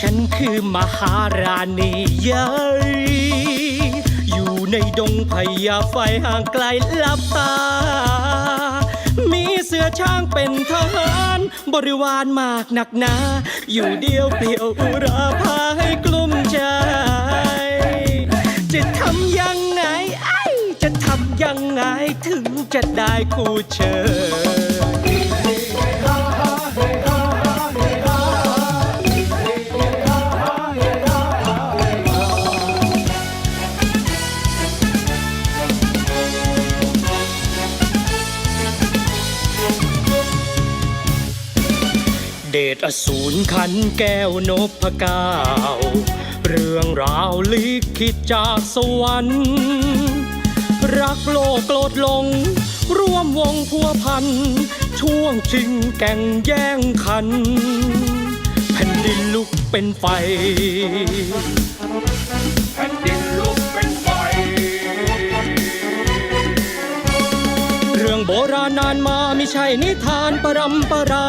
ฉันคือมหาราณีใหญ่อยู่ในดงพญาไฟห่างไกลลับตา มีเสือช้างเป็นทหารบริวารมากหนักหนา อยู่เดียวเปลี่ยวอุราพาให้กลุ้มใจ จะทำยังไงไอ้จะทำยังไงถึงจะได้คู่เชิญ ดชอสูรขันแก้วนพก้าเรื่องราวลิขิตจากสวรรค์ รักโลกโกรธลง ร่วมวงพัวพัน ช่วงชิงแก่งแย่งขัน แผ่นดินลุกเป็นไฟาณนานมาไม่ใช่นิทานปรำปรา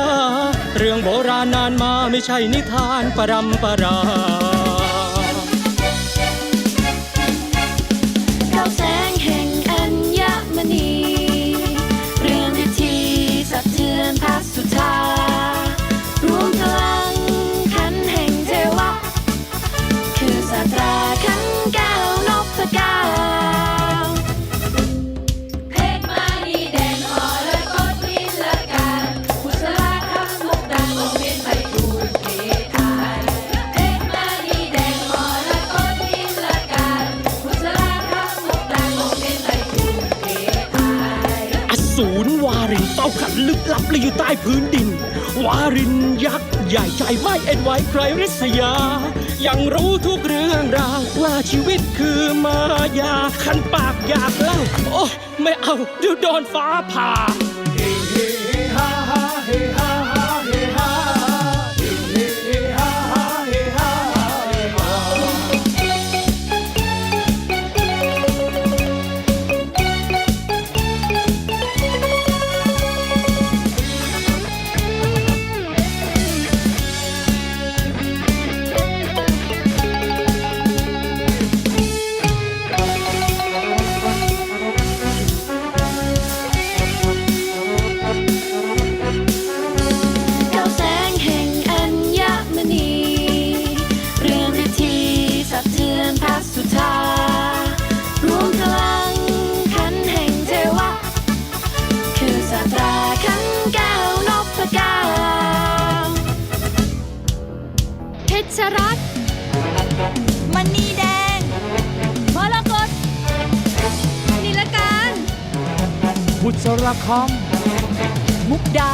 เรื่องโบราณนานมาไม่ใช่นิทานปรำปรา รวารินเต้าขันลึกลับเลยอยู่ใต้พื้นดิน วารินยักษ์ใหญ่ใจไม่เอ็นไหวใครริษยา ยังรู้ทุกเรื่องราวว่าชีวิตคือมายา ขันปากอยากเล่า โอ้ ไม่เอาเดี๋ยวโดนฟ้าผ่า รคอม มุกดา